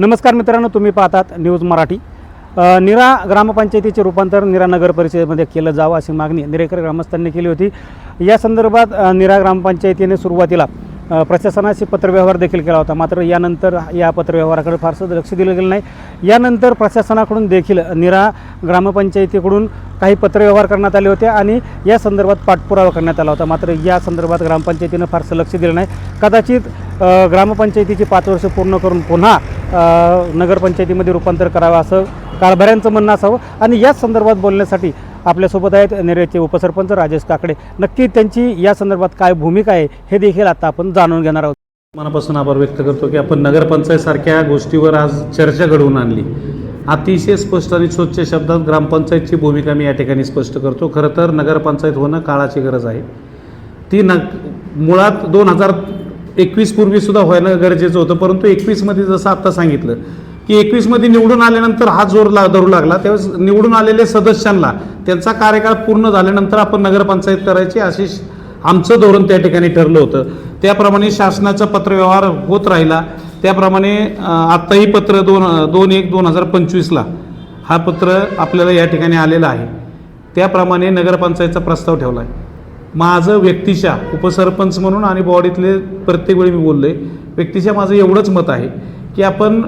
नमस्कार मित्रांनो तुम्ही पाहतात न्यूज मराठी. निरा ग्रामपंचायतीचे रूपांतर निरा नगर परिषदेमध्ये केलं जावं अशी मागणी निरेकर ग्रामस्थांनी केली होती. या संदर्भात निरा ग्रामपंचायतीने सुरुवातीला प्रशासनाशी पत्रव्यवहार देखील केला होता. मात्र यानंतर या पत्रव्यवहाराकडे फारसं लक्ष दिलं गेलं नाही. यानंतर प्रशासनाकडून देखील निरा ग्रामपंचायतीकडून काही पत्रव्यवहार करण्यात आले होते आणि या संदर्भात पाठपुरावा करण्यात आला होता. मात्र या संदर्भात ग्रामपंचायतीनं फारसं लक्ष दिलं नाही. कदाचित ग्रामपंचायतीची पाच वर्ष पूर्ण करून पुन्हा नगरपंचायतीमध्ये रूपांतर करावं असं कारभाऱ्यांचं म्हणणं असावं. आणि याच संदर्भात बोलण्यासाठी आपल्यासोबत आहेत नेरेचे उपसरपंच राजेश काकडे. नक्की त्यांची या संदर्भात काय भूमिका आहे हे देखील आता आपण जाणून घेणार आहोत. मनापासून आभार व्यक्त करतो की आपण नगरपंचायतसारख्या गोष्टीवर आज चर्चा घडवून आणली. अतिशय स्पष्ट आणि स्वच्छ शब्दात ग्रामपंचायतची भूमिका मी या ठिकाणी स्पष्ट करतो. खरं तर नगरपंचायत होणं काळाची गरज आहे. ती न मुळात दोन हजार एकवीस पूर्वीसुद्धा व्हायला गरजेचं होतं परंतु एकवीसमध्ये जसं आत्ता सांगितलं की एकवीसमध्ये निवडून आल्यानंतर हा जोर ला धरू लागला. त्यावेळेस निवडून आलेल्या सदस्यांना त्यांचा कार्यकाळ पूर्ण झाल्यानंतर आपण नगरपंचायत करायची अशी श- आमचं धोरण त्या ठिकाणी ठरलं होतं. त्याप्रमाणे शासनाचा पत्रव्यवहार होत राहिला. त्याप्रमाणे आत्ताही पत्र दोन दोन एक दोन हजार पंचवीसला हा पत्र आपल्याला या ठिकाणी आलेला आहे. त्याप्रमाणे नगरपंचायतचा प्रस्ताव ठेवला आहे. माझं व्यक्तिशा उपसरपंच म्हणून आणि बॉडीतले प्रत्येक वेळी मी बोललो आहे व्यक्तिशा माझं एवढंच मत आहे की आपण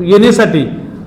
येण्यासाठी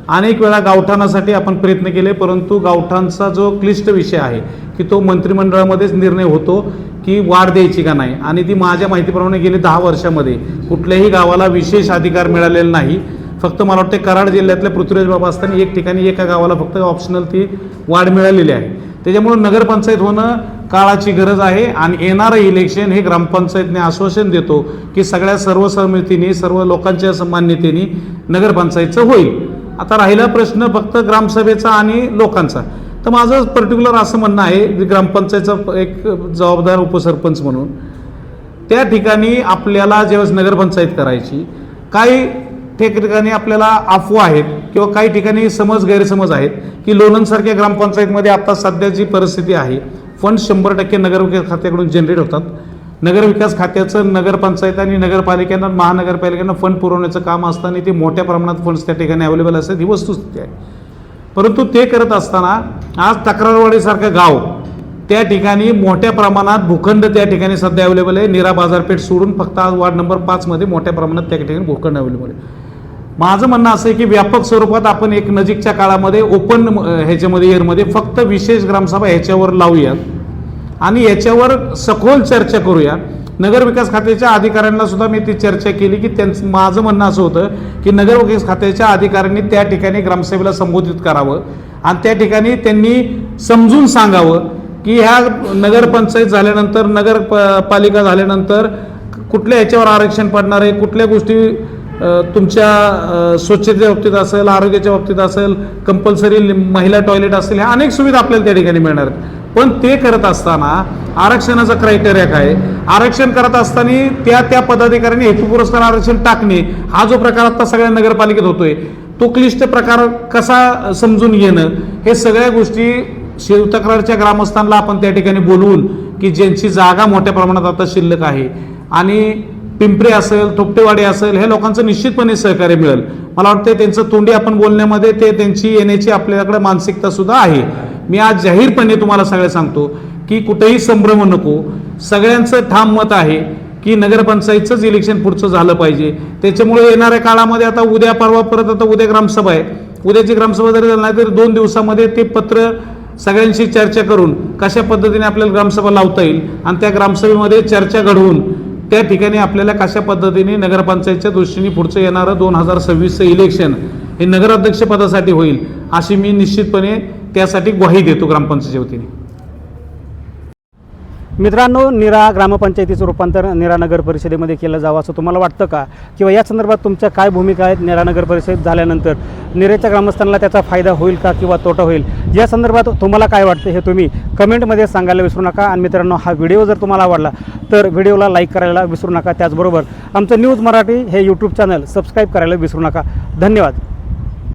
अनेक वेळा गावठाणासाठी आपण प्रयत्न केले परंतु गावठाणचा जो क्लिष्ट विषय आहे की तो मंत्रिमंडळामध्येच निर्णय होतो की वाढ द्यायची का नाही. आणि ती माझ्या माहितीप्रमाणे गेली दहा वर्षामध्ये कुठल्याही गावाला विशेष अधिकार मिळालेला नाही. फक्त मला वाटते कराड जिल्ह्यातल्या पृथ्वीराज बाबा असताना एक ठिकाणी एका गावाला फक्त ऑप्शनल ती वाढ मिळालेली आहे. त्याच्यामुळं नगरपंचायत होणं काळाची गरज आहे आणि येणारं इलेक्शन हे ग्रामपंचायतने आश्वासन देतो की सगळ्या सर्वसंमतीने सर्व लोकांच्या मान्यतेने नगरपंचायतचं होईल. आता राहिला प्रश्न फक्त ग्रामसभेचा आणि लोकांचा. तर माझं पर्टिक्युलर असं म्हणणं आहे की ग्रामपंचायतचा एक जबाबदार उपसरपंच म्हणून त्या ठिकाणी आपल्याला ज्यावेळेस नगरपंचायत करायची काही ठिकाणी आपल्याला अफवा आहेत किंवा काही ठिकाणी समज गैरसमज आहेत की लोणंदसारख्या ग्रामपंचायतमध्ये आता सध्याची परिस्थिती आहे फंड शंभर टक्के नगरविकास खात्याकडून जनरेट होतात. नगरविकास खात्याचं नगरपंचायत आणि नगरपालिकांना महानगरपालिकांना फंड पुरवण्याचं काम असताना ते मोठ्या प्रमाणात फंड्स त्या ठिकाणी अवेलेबल असतात ही वस्तुस्थिती आहे. परंतु ते करत असताना आज तक्रारवाडीसारखं गाव त्या ठिकाणी मोठ्या प्रमाणात भूखंड त्या ठिकाणी सध्या अवेलेबल आहे. निरा बाजारपेठ सोडून फक्त आज वार्ड नंबर पाचमध्ये मोठ्या प्रमाणात त्या ठिकाणी भूखंड अवेलेबल आहे. माझं म्हणणं असं आहे की व्यापक स्वरूपात आपण एक नजीकच्या काळामध्ये ओपन ह्याच्यामध्ये इयरमध्ये फक्त विशेष ग्रामसभा ह्याच्यावर लावूयात. आणि याच्यावर सखोल चर्चा करूया नगरविकास खात्याच्या अधिकाऱ्यांना सुद्धा मी ती चर्चा केली की त्यांचं माझं म्हणणं असं होतं की नगरविकास खात्याच्या अधिकाऱ्यांनी त्या ठिकाणी ग्रामसभेला संबोधित करावं. आणि त्या ठिकाणी त्यांनी समजून सांगावं की ह्या नगरपंचायत झाल्यानंतर नगर प- पालिका झाल्यानंतर कुठल्या ह्याच्यावर आरक्षण पडणार आहे कुठल्या गोष्टी तुमच्या स्वच्छतेच्या बाबतीत असेल आरोग्याच्या बाबतीत असेल कंपल्सरी महिला टॉयलेट असेल ह्या अनेक सुविधा आपल्याला त्या ठिकाणी मिळणार आहेत. पण ते करत असताना आरक्षणाचा क्रायटेरिया काय आरक्षण करत असताना त्या त्या पदाधिकाऱ्यांनी हेतू पुरस्कार आरक्षण टाकणे हा जो प्रकार आता सगळ्या नगरपालिकेत होतोय तो क्लिष्ट प्रकार कसा समजून घेणं हे सगळ्या गोष्टी शिवतक्रारच्या ग्रामस्थांना आपण त्या ठिकाणी बोलवून की ज्यांची जागा मोठ्या प्रमाणात आता शिल्लक आहे. आणि पिंपरे असेल थोपटेवाडी असेल हे लोकांचं निश्चितपणे सहकार्य मिळेल. मला वाटतं त्यांचं तोंडी आपण बोलण्यामध्ये ते त्यांची येण्याची आपल्याकडे मानसिकता सुद्धा आहे. मी आज जाहीरपणे तुम्हाला सगळं सांगतो की कुठेही संभ्रम नको. सगळ्यांचं ठाम मत आहे की नगरपंचायतचंच इलेक्शन पुढचं झालं पाहिजे. त्याच्यामुळे येणाऱ्या काळामध्ये आता उद्या परवा परत आता उद्या ग्रामसभा आहे. उद्याची ग्रामसभा जरी झाली नाही तरी दोन दिवसामध्ये ते पत्र सगळ्यांशी चर्चा करून कशा पद्धतीने आपल्याला ग्रामसभा लावता येईल आणि त्या ग्रामसभेमध्ये चर्चा घडवून त्या ठिकाणी आपल्याला कशा पद्धतीने नगरपंचायतच्या दृष्टीने पुढचं येणारं दोन हजार सव्वीसचं इलेक्शन हे नगराध्यक्षपदासाठी होईल अशी मी निश्चितपणे त्यासाठी ग्वाही देतो ग्रामपंचायतीच्या वतीने. मित्रांनो निरा ग्रामपंचायतीचं रूपांतर निरा नगर परिषदेमध्ये केलं जावं असं तुम्हाला वाटतं का? किंवा या संदर्भात तुमच्या काय भूमिका आहेत निरा नगर परिषद झाल्यानंतर? निरेच्या ग्रामस्थांना त्याचा फायदा होईल का किंवा तोटा होईल? या संदर्भात तुम्हाला काय वाटतं हे तुम्ही कमेंटमध्ये सांगायला विसरू नका. आणि मित्रांनो हा व्हिडिओ जर तुम्हाला आवडला तर व्हिडिओला लाईक करायला विसरू नका. त्याचबरोबर आमचं न्यूज मराठी हे यूट्यूब चॅनल सबस्क्राईब करायला विसरू नका. धन्यवाद.